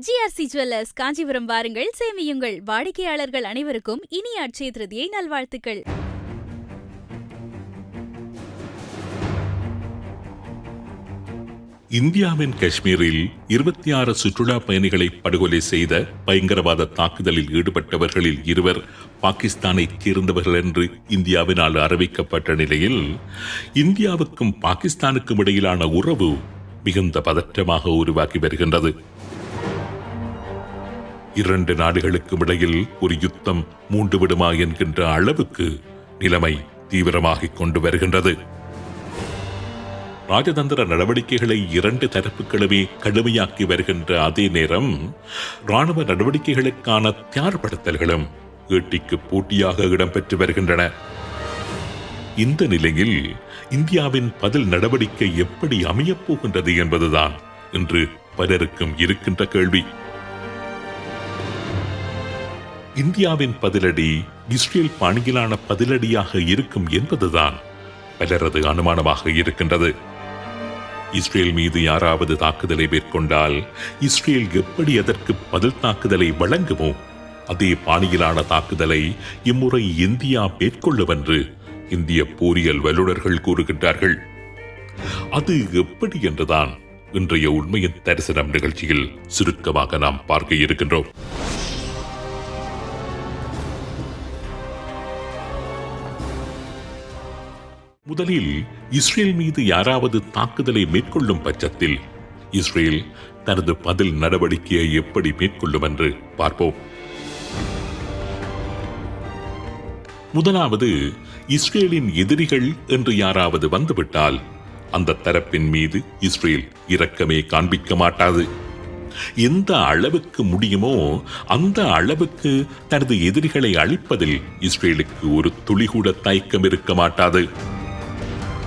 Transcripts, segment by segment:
GRC jewellers Kanchipuram வாருங்கள். சேமியுங்கள். வாடிக்கையாளர்கள் அனைவருக்கும் இனிய அட்சய திருதியை நல்வாழ்த்துக்கள். இந்தியாவின் காஷ்மீரில் இருபத்தி ஆறு சுற்றுலா பயணிகளை படுகொலை செய்த பயங்கரவாத தாக்குதலில் ஈடுபட்டவர்களில் இருவர் பாகிஸ்தானைச் சேர்ந்தவர்கள் என்று இந்தியாவினால் அறிவிக்கப்பட்ட நிலையில் இந்தியாவுக்கும் பாகிஸ்தானுக்கும் இடையிலான உறவு மிகுந்த பதற்றமாக உருவாகி வருகின்றது. இரண்டு நாடுகளுக்கும் இடையில் ஒரு யுத்தம் மூண்டு விடுமா என்கின்ற அளவுக்கு நிலைமை தீவிரமாகிக் கொண்டு வருகின்றது. ராஜதந்திர நடவடிக்கைகளை இரண்டு தரப்புகளுமே கடுமையாக்கி வருகின்ற அதே நேரம் ராணுவ நடவடிக்கைகளுக்கான தயார்படுத்தல்களும் ஈட்டிக்கு போட்டியாக இடம்பெற்று வருகின்றன. இந்த நிலையில் இந்தியாவின் பதில் நடவடிக்கை எப்படி அமையப் போகின்றது என்பதுதான் இன்று பலருக்கும் இருக்கின்ற கேள்வி. இந்தியாவின் பதிலடி இஸ்ரேல் பாணியிலான பதிலடியாக இருக்கும் என்பதுதான் பலரது அனுமானமாக இருக்கின்றது. இஸ்ரேல் மீது யாராவது தாக்குதலை மேற்கொண்டால் இஸ்ரேல் எப்படி அதற்கு பதில் தாக்குதலை வழங்குமோ அதே பாணியிலான தாக்குதலை இம்முறை இந்தியா மேற்கொள்ளும் என்று இந்திய போரியல் வல்லுநர்கள் கூறுகின்றார்கள். அது எப்படி என்றுதான் இன்றைய உண்மையின் தரிசனம் நிகழ்ச்சியில் சுருக்கமாக நாம் பார்க்க இருக்கின்றோம். முதலில் இஸ்ரேல் மீது யாராவது தாக்குதலை மேற்கொள்ளும் பட்சத்தில் இஸ்ரேல் தனது பதில் நடவடிக்கையை எப்படி மேற்கொள்ளும் என்று பார்ப்போம். முதலாவது இஸ்ரேலின் எதிரிகள் என்று யாராவது வந்துவிட்டால் அந்த தரப்பின் மீது இஸ்ரேல் இரக்கமே காண்பிக்க மாட்டாது. எந்த அளவுக்கு முடியுமோ அந்த அளவுக்கு தனது எதிரிகளை அழிப்பதில் இஸ்ரேலுக்கு ஒரு துளி கூட தயக்கம் இருக்க மாட்டாது.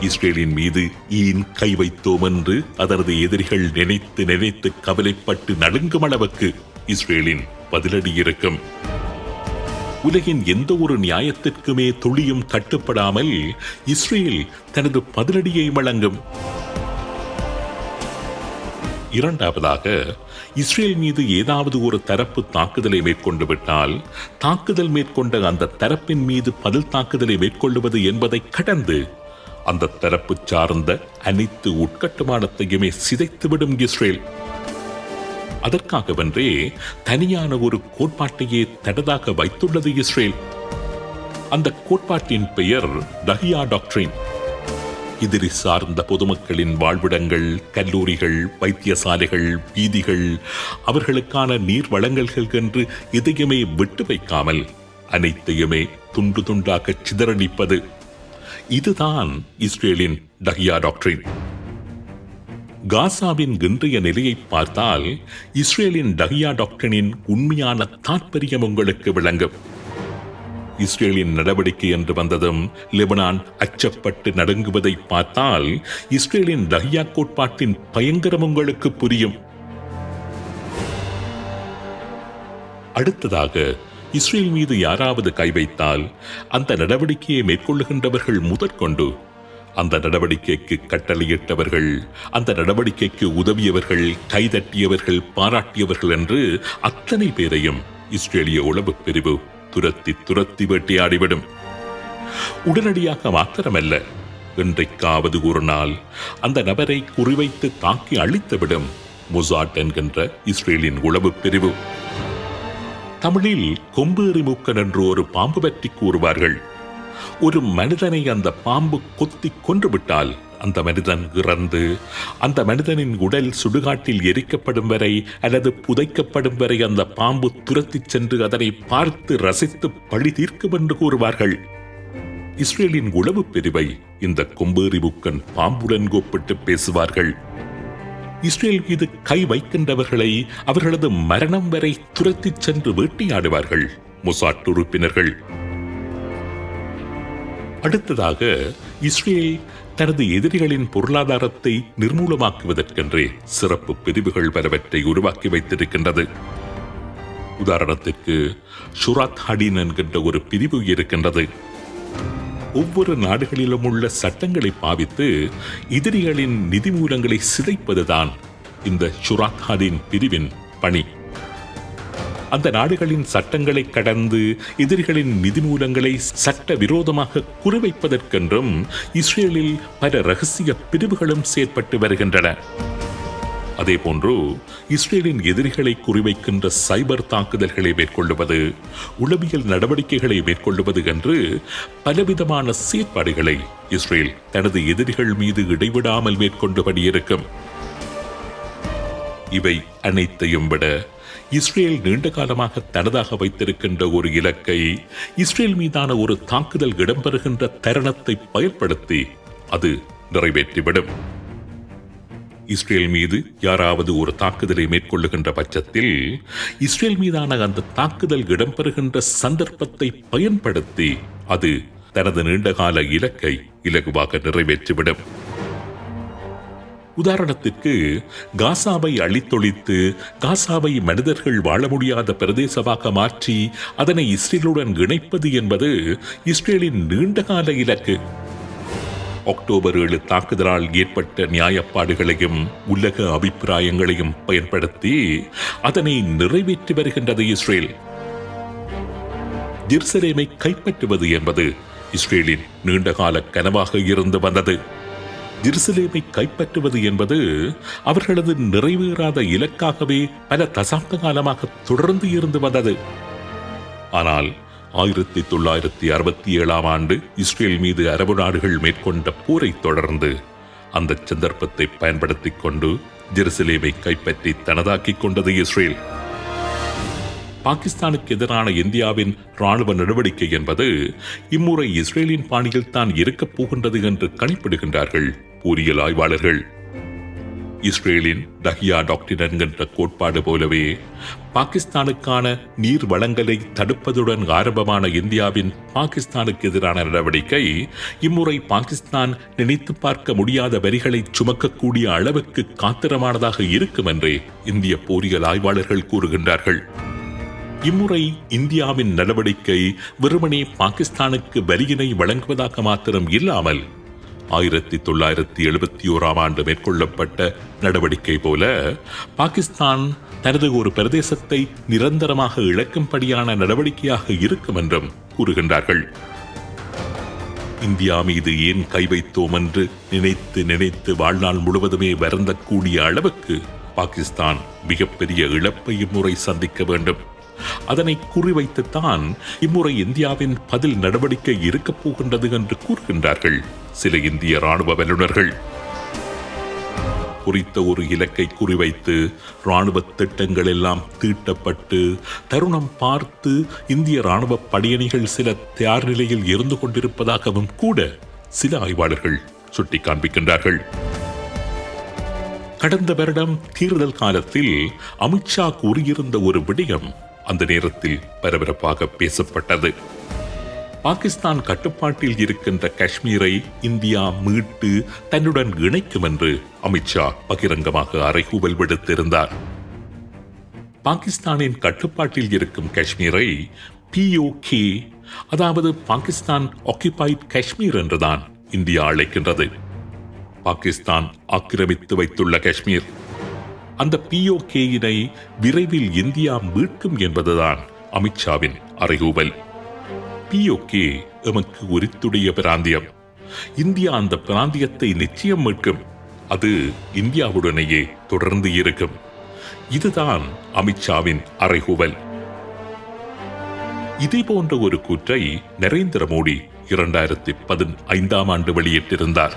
இஸ்ரேலின் மீது ஏன் கை வைத்தோம் என்று அதனது எதிரிகள் நினைத்து நினைத்து கவலைப்பட்டு நடுங்கும் அளவுக்கு இஸ்ரேலின் பதிலடி இருக்கும் உலகின் எந்த ஒரு நியாயத்திற்குமே துளியும் கட்டுப்படாமல் இஸ்ரேல் தனது பதிலடியை வழங்கும். இரண்டாவதாக இஸ்ரேல் மீது ஏதாவது ஒரு தரப்பு தாக்குதலை மேற்கொண்டு விட்டால் தாக்குதல் மேற்கொண்ட அந்த தரப்பின் மீது பதில் தாக்குதலை மேற்கொள்ளுவது என்பதை கடந்து அந்த தரப்பு சார்ந்த அனைத்து உட்கட்டுமானத்தையுமே சிதைத்துவிடும் இஸ்ரேல். அதற்காகவென்றே தனியான ஒரு கோட்பாட்டையே தடதாக வைத்துள்ளது இஸ்ரேல். அந்த கோட்பாட்டின் பெயர் டஹியா டாக்டரின் எதிரி சார்ந்த பொதுமக்களின் வாழ்விடங்கள் கல்லூரிகள் வைத்தியசாலைகள் வீதிகள் அவர்களுக்கான நீர் வழங்கல்கள் என்று எதையுமே விட்டு வைக்காமல் அனைத்தையுமே துண்டு துண்டாக சிதறடிப்பது. இதுதான் இஸ்ரேலின் டஹியா டாக்டரின் காசாவின் இன்றைய நிலையை பார்த்தால் இஸ்ரேலின் டஹியா டாக்டரின் உண்மையான தாற்பயம் உங்களுக்கு விளங்கும். இஸ்ரேலின் நடவடிக்கை என்று வந்ததும் லெபனான் அச்சப்பட்டு நடுங்குவதை பார்த்தால் இஸ்ரேலின் டஹியா கோட்பாட்டின் பயங்கரம் உங்களுக்கு புரியும். அடுத்ததாக இஸ்ரேல் மீது யாராவது கை வைத்தால் அந்த நடவடிக்கையை மேற்கொள்ளுகின்றவர்கள் முதற்கொண்டு அந்த நடவடிக்கைக்கு கட்டளையிட்டவர்கள் அந்த நடவடிக்கைக்கு உதவியவர்கள் கைதட்டியவர்கள் பாராட்டியவர்கள் என்று அத்தனை பேரையும் இஸ்ரேலிய உளவு பிரிவு துரத்தி துரத்தி வேட்டையாடிவிடும். உடனடியாக மாத்திரமல்ல என்றைக்காவது ஒரு நாள் அந்த நபரை குறிவைத்து தாக்கி அழித்துவிடும் முசாட் என்கின்ற இஸ்ரேலின் உளவு பிரிவு. தமிழில் கொம்பு எறிமுக்கன் என்று ஒரு பாம்பு பற்றி கூறுவார்கள். ஒரு மனிதனை அந்த பாம்பு கொத்தி கொன்றுவிட்டால் அந்த மனிதன் இறந்து அந்த மனிதனின் உடல் சுடுகாட்டில் எரிக்கப்படும் வரை அல்லது புதைக்கப்படும் வரை அந்த பாம்பு துரத்திச் சென்று அதனை பார்த்து ரசித்து பழி தீர்க்கும் என்று கூறுவார்கள். இஸ்ரேலின் உளவு பிரிவை இந்த கொம்பேறி புக்கன் பாம்புடன் கூப்பிட்டு பேசுவார்கள். இஸ்ரேல் மீது கை வைக்கின்றவர்களை அவர்களது மரணம் வரை துரத்திச் சென்று வேட்டையாடுவார்கள். முசாட் உறுப்பினர்கள். அடுத்ததாக இஸ்ரேல் தனது எதிரிகளின் பொருளாதாரத்தை நிர்மூலமாக்குவதற்கென்றே சிறப்பு பிரிவுகள் பலவற்றை உருவாக்கி வைத்திருக்கின்றது. உதாரணத்திற்கு ஷுராத் ஹடின் என்கின்ற ஒரு பிரிவு இருக்கின்றது. ஒவ்வொரு நாடுகளிலும் உள்ள சட்டங்களை பாவித்து எதிரிகளின் நிதி மூலங்களை சிதைப்பதுதான் இந்த ஷுராத் பிரிவின் பணி. அந்த நாடுகளின் சட்டங்களை கடந்து எதிரிகளின் நிதி மூலங்களை சட்ட விரோதமாக குறிவைப்பதற்கென்றும் இஸ்ரேலில் பல ரகசிய பிரிவுகளும் செயற்பட்டு வருகின்றன. அதே போன்று இஸ்ரேலின் எதிரிகளை குறிவைக்கின்ற சைபர் தாக்குதல்களை மேற்கொள்ளுவது உளவியல் நடவடிக்கைகளை மேற்கொள்ளுவது என்று பலவிதமான செயற்பாடுகளை இஸ்ரேல் தனது எதிரிகள் மீது இடைவிடாமல் மேற்கொண்டபடி இருக்கும். இவை அனைத்தையும் விட இஸ்ரேல் நீண்ட காலமாக தனதாக வைத்திருக்கின்ற ஒரு இலக்கை இஸ்ரேல் மீதான ஒரு தாக்குதல் இடம்பெறுகின்ற தருணத்தை பயன்படுத்தி அது நிறைவேற்றிவிடும். இஸ்ரேல் மீது யாராவது ஒரு தாக்குதலை மேற்கொள்ளுகின்ற பட்சத்தில் இஸ்ரேல் மீதான அந்த தாக்குதல் இடம்பெறுகின்ற சந்தர்ப்பத்தை பயன்படுத்தி அது தனது நீண்டகால இலக்கை இலகுவாக நிறைவேற்றிவிடும். உதாரணத்திற்கு காசாவை அழித்தொழித்து காசாவை மனிதர்கள் வாழ முடியாத பிரதேசமாக மாற்றி அதனை இஸ்ரேலுடன் இணைப்பது என்பது இஸ்ரேலின் நீண்டகால இலக்கு. அக்டோபர் ஏழு தாக்குதலால் ஏற்பட்ட நியாயப்பாடுகளையும் உலக அபிப்பிராயங்களையும் பயன்படுத்தி அதனை நிறைவேற்றி வருகின்றது இஸ்ரேல். ஜெருசலேமை கைப்பற்றுவது என்பது இஸ்ரேலின் நீண்டகால கனவாக இருந்து வந்தது. ஜெருசலேமை கைப்பற்றுவது என்பது அவர்களது நிறைவேறாத இலக்காகவே பல தசாப்த காலமாக தொடர்ந்து இருந்து வந்தது. ஆனால் ஆயிரத்தி தொள்ளாயிரத்தி அறுபத்தி ஏழாம் ஆண்டு இஸ்ரேல் மீது அரபு நாடுகள் மேற்கொண்ட போரை தொடர்ந்து அந்த சந்தர்ப்பத்தை பயன்படுத்தி கொண்டு ஜெருசலேமை கைப்பற்றி தனதாக்கிக் கொண்டது இஸ்ரேல். பாகிஸ்தானுக்கு எதிரான இந்தியாவின் ராணுவ நடவடிக்கை என்பது இம்முறை இஸ்ரேலின் பாணியில் தான் இருக்கப் போகின்றது என்று கணிப்பிடுகின்றார்கள் பொறியியல் ஆய்வாளர்கள். இஸ்ரேலின் டஹியா டாக்டின் என்கின்ற கோட்பாடு போலவே பாகிஸ்தானுக்கான நீர் வளங்களை தடுப்பதுடன் ஆரம்பமான இந்தியாவின் பாகிஸ்தானுக்கு எதிரான நடவடிக்கை இம்முறை பாகிஸ்தான் நினைத்து பார்க்க முடியாத வரிகளை சுமக்கக்கூடிய அளவுக்கு காத்திரமானதாக இருக்கும் என்றே இந்திய போரியல் ஆய்வாளர்கள் கூறுகின்றார்கள். இம்முறை இந்தியாவின் நடவடிக்கை வெறுமனே பாகிஸ்தானுக்கு வரியினை வழங்குவதாக மாத்திரம் இல்லாமல் ஆயிரத்தி தொள்ளாயிரத்தி எழுபத்தி ஓராம் ஆண்டு மேற்கொள்ளப்பட்ட நடவடிக்கை போல பாகிஸ்தான் தனது ஒரு பிரதேசத்தை நிரந்தரமாக இழக்கும்படியான நடவடிக்கையாக இருக்கும் என்றும் கூறுகின்றார்கள். இந்தியா மீது ஏன் கை வைத்தோம் என்று நினைத்து நினைத்து வாழ்நாள் முழுவதுமே வருந்தக்கூடிய அளவுக்கு பாகிஸ்தான் மிகப்பெரிய இழப்பை முறை சந்திக்க வேண்டும். அதனை குறிவைத்துத்தான் இம்முறை இந்தியாவின் பதில் நடவடிக்கை இருக்கப் போகின்றது என்று கூறுகின்றார்கள் சில இந்திய ராணுவ வல்லுநர்கள். குறித்த ஒரு இலக்கை குறிவைத்து ராணுவ திட்டங்கள் எல்லாம் தீட்டப்பட்டு தருணம் பார்த்து இந்திய ராணுவ படையணிகள் சில தயார் நிலையில் இருந்து கொண்டிருப்பதாகவும் கூட சில ஆய்வாளர்கள் சுட்டி காண்பிக்கின்றார்கள் கடந்த வருடம் தேர்தல் காலத்தில் அமித்ஷா கூறியிருந்த ஒரு விடயம் அந்த நேரத்தில் பரபரப்பாக பேசப்பட்டது. பாகிஸ்தான் கட்டுப்பாட்டில் இருக்கின்ற காஷ்மீரை இந்தியா மீட்டு தன்னுடன் இணைக்கும் என்று அமித்ஷா பகிரங்கமாக அறைகூவல் விடுத்திருந்தார். பாகிஸ்தானின் கட்டுப்பாட்டில் இருக்கும் காஷ்மீரை பிஓகே அதாவது பாகிஸ்தான் ஆக்கிபைட் காஷ்மீர் என்றுதான் இந்தியா அழைக்கின்றது. பாகிஸ்தான் ஆக்கிரமித்து வைத்துள்ள காஷ்மீர். அந்த பிஓகேயினை விரைவில் இந்தியா மீட்கும் என்பதுதான் அமித்ஷாவின் அறைகூவல். பிஓகே எமக்கு உரித்துடைய பிராந்தியம். இந்தியா அந்த பிராந்தியத்தை நிச்சயம் மீட்கும். அது இந்தியாவுடனேயே தொடர்ந்து இருக்கும். இதுதான் அமித்ஷாவின் அறைகூவல். இதே போன்ற ஒரு கூற்றை நரேந்திர மோடி இரண்டாயிரத்தி பதினைந்தாம் ஆண்டு வெளியிட்டிருந்தார்.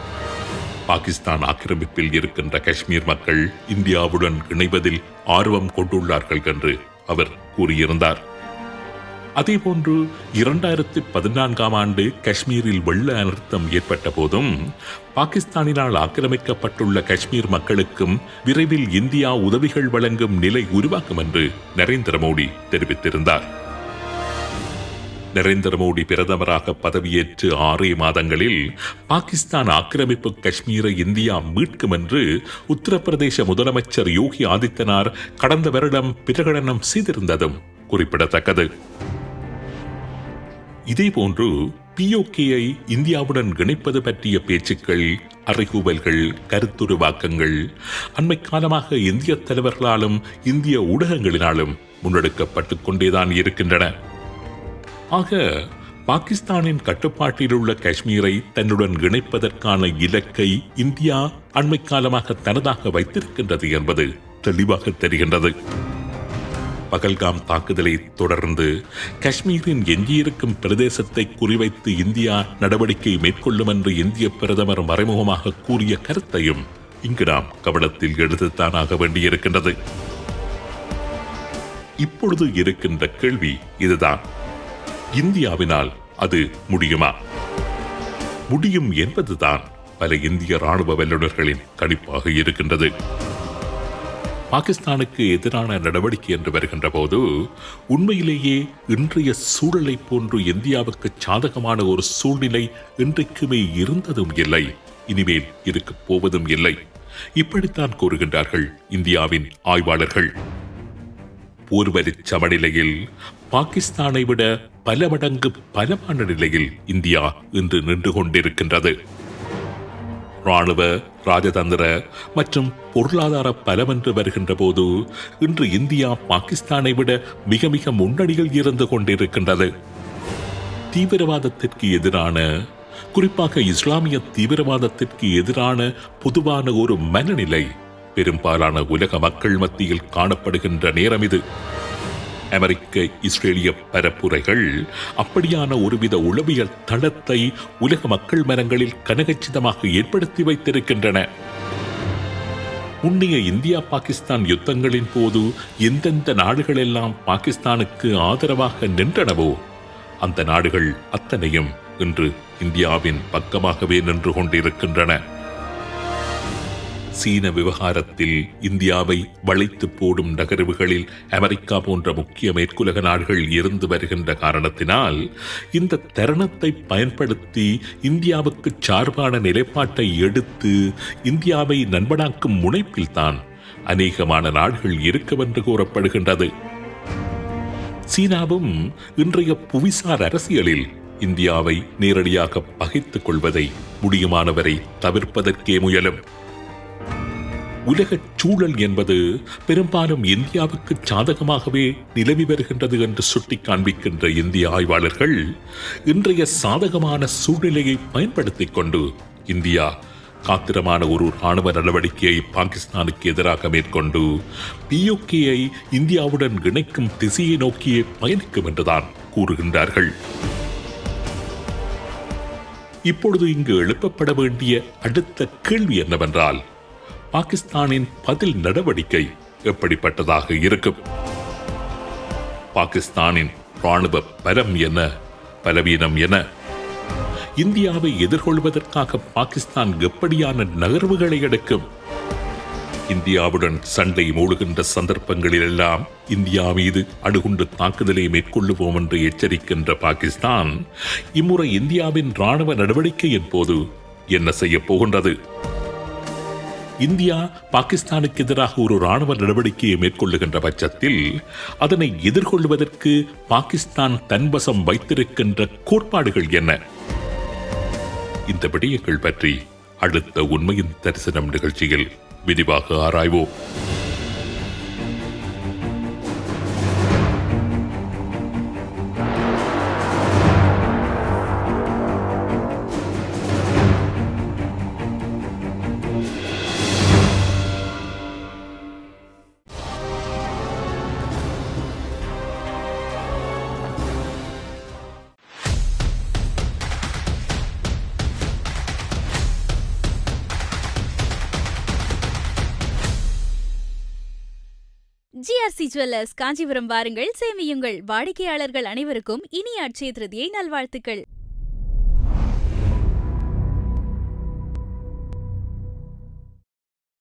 பாகிஸ்தான் ஆக்கிரமிப்பில் இருக்கின்ற காஷ்மீர் மக்கள் இந்தியாவுடன் இணைவதில் ஆர்வம் கொண்டுள்ளார்கள் என்று அவர் கூறியிருந்தார். அதேபோன்று இரண்டாயிரத்தி பதினான்காம் ஆண்டு காஷ்மீரில் வெள்ள அனர்த்தம் ஏற்பட்ட போதும் பாகிஸ்தானினால் ஆக்கிரமிக்கப்பட்டுள்ள காஷ்மீர் மக்களுக்கும் விரைவில் இந்தியா உதவிகள் வழங்கும் நிலை உருவாக்கும் என்று நரேந்திர மோடி தெரிவித்திருந்தார். நரேந்திர மோடி பிரதமராக பதவியேற்று ஆறே மாதங்களில் பாகிஸ்தான் ஆக்கிரமிப்பு காஷ்மீரை இந்தியா மீட்கும் என்று உத்தரப்பிரதேச முதலமைச்சர் யோகி ஆதித்யநாத் கடந்த வருடம் பிரகடனம் செய்திருந்ததும் குறிப்பிடத்தக்கது. இதேபோன்று பிஓகேயை இந்தியாவுடன் இணைப்பது பற்றிய பேச்சுக்கள் அறைகூவல்கள் கருத்துருவாக்கங்கள் அண்மை காலமாக இந்திய தலைவர்களாலும் இந்திய ஊடகங்களினாலும் முன்னெடுக்கப்பட்டுக் கொண்டேதான் இருக்கின்றன. ஆக பாகிஸ்தானின் கட்டுப்பாட்டில் உள்ள காஷ்மீரை தன்னுடன் இணைப்பதற்கான இலக்கை இந்தியா அண்மை காலமாக தனதாக வைத்திருக்கின்றது என்பது தெளிவாக தெரிகின்றது. பகல்காம் தாக்குதலை தொடர்ந்து காஷ்மீரின் எஞ்சியிருக்கும் பிரதேசத்தை குறிவைத்து இந்தியா நடவடிக்கை மேற்கொள்ளும் என்று இந்திய பிரதமர் மறைமுகமாக கூறிய கருத்தையும் இங்கு நாம் கவனத்தில் எடுத்துத்தானாக வேண்டியிருக்கின்றது. இப்பொழுது இருக்கின்ற கேள்வி இதுதான். இந்தியாவினால் அது முடியுமா? முடியும் என்பதுதான் பல இந்திய ராணுவ வல்லுநர்களின் கணிப்பாக இருக்கின்றது. பாகிஸ்தானுக்கு எதிரான நடவடிக்கை என்று வருகின்ற போது உண்மையிலேயே இன்றைய சூழலை போன்று இந்தியாவுக்கு சாதகமான ஒரு சூழ்நிலை இன்றைக்குமே இருந்ததும் இல்லை இனிமேல் இருக்கப் போவதும் இல்லை. இப்படித்தான் கூறுகின்றார்கள் இந்தியாவின் ஆய்வாளர்கள். போர்வலிச் சமநிலையில் பாகிஸ்தானை விட பல மடங்கு பலமான நிலையில் இந்தியா இன்று நின்று கொண்டிருக்கின்றது. ராணுவ ராஜதந்திர மற்றும் பொருளாதார பலமென்று வருகின்ற போது இன்று இந்தியா பாகிஸ்தானை விட மிக மிக முன்னணியில் இருந்து கொண்டிருக்கின்றது. தீவிரவாதத்திற்கு எதிரான குறிப்பாக இஸ்லாமிய தீவிரவாதத்திற்கு எதிரான பொதுவான ஒரு மனநிலை பெரும்பாலான உலக மக்கள் மத்தியில் காணப்படுகின்ற நேரம் இது. அமெரிக்க இஸ்ரேலிய பரப்புரைகள் அப்படியான ஒருவித உளவியல் தளத்தை உலக மக்கள் மனங்களில் கனகச்சிதமாக ஏற்படுத்தி வைத்திருக்கின்றன. முன்னைய இந்தியா பாகிஸ்தான் யுத்தங்களின் போது எந்தெந்த நாடுகளெல்லாம் பாகிஸ்தானுக்கு ஆதரவாக நின்றனவோ அந்த நாடுகள் அத்தனையும் இன்று இந்தியாவின் பக்கமாகவே நின்று கொண்டிருக்கின்றன. சீன விவகாரத்தில் இந்தியாவை வளைத்து போடும் நகர்வுகளில் அமெரிக்கா போன்ற முக்கிய மேற்குலக நாடுகள் இருந்து வருகின்ற காரணத்தினால் இந்த தருணத்தை பயன்படுத்தி இந்தியாவுக்கு சார்பான நிலைப்பாட்டை எடுத்து இந்தியாவை நண்பனாக்கும் முனைப்பில்தான் அநேகமான நாடுகள் இருக்கவென்று கூறப்படுகின்றது. சீனாவும் இன்றைய புவிசார் அரசியலில் இந்தியாவை நேரடியாக பகைத்துக் கொள்வதை முடியுமானவரை தவிர்ப்பதற்கே முயலும். உலகச் சூழல் என்பது பெரும்பாலும் இந்தியாவுக்கு சாதகமாகவே நிலவி வருகின்றது என்று சுட்டிக் காண்பிக்கின்ற இந்திய ஆய்வாளர்கள் இன்றைய சாதகமான சூழ்நிலையை பயன்படுத்திக் கொண்டு இந்தியா காத்திரமான ஒரு ராணுவ நடவடிக்கையை பாகிஸ்தானுக்கு எதிராக மேற்கொண்டு பியூகேயை இந்தியாவுடன் இணைக்கும் திசையை நோக்கியே பயணிக்கும் என்றுதான் கூறுகின்றார்கள். இப்பொழுது இங்கு எழுப்பப்பட வேண்டிய அடுத்த கேள்வி என்னவென்றால் பாகிஸ்தானின் பதில் நடவடிக்கை எப்படிப்பட்டதாக இருக்கும்? பாகிஸ்தானின் ராணுவ பலம் என்ன? பலவீனம் என இந்தியாவை எதிர்கொள்வதற்காக பாகிஸ்தான் எப்படியான நகர்வுகளை எடுக்கும்? இந்தியாவுடன் சண்டை மூடுகின்ற சந்தர்ப்பங்களிலெல்லாம் இந்தியா மீது அணுகுண்டு தாக்குதலை மேற்கொள்ளுவோம் என்று எச்சரிக்கின்ற பாகிஸ்தான் இம்முறை இந்தியாவின் ராணுவ நடவடிக்கையின் போது என்ன செய்யப் போகின்றது? இந்தியா பாகிஸ்தானுக்கு எதிராக ஒரு ராணுவ நடவடிக்கையை மேற்கொள்ளுகின்ற பட்சத்தில் அதனை எதிர்கொள்வதற்கு பாகிஸ்தான் தன்வசம் வைத்திருக்கின்ற கோட்பாடுகள் என்ன? இந்த விடயங்கள் பற்றி அடுத்த உண்மையின் தரிசனம் நிகழ்ச்சியில் விரிவாக ஆராய்வோம். ஜிஆர்சி ஜுவல்லர்ஸ் காஞ்சிபுரம் வாருங்கள். சேமியுங்கள். வாடிக்கையாளர்கள் அனைவருக்கும் இனிய அட்சய திருதியை நல்வாழ்த்துக்கள்.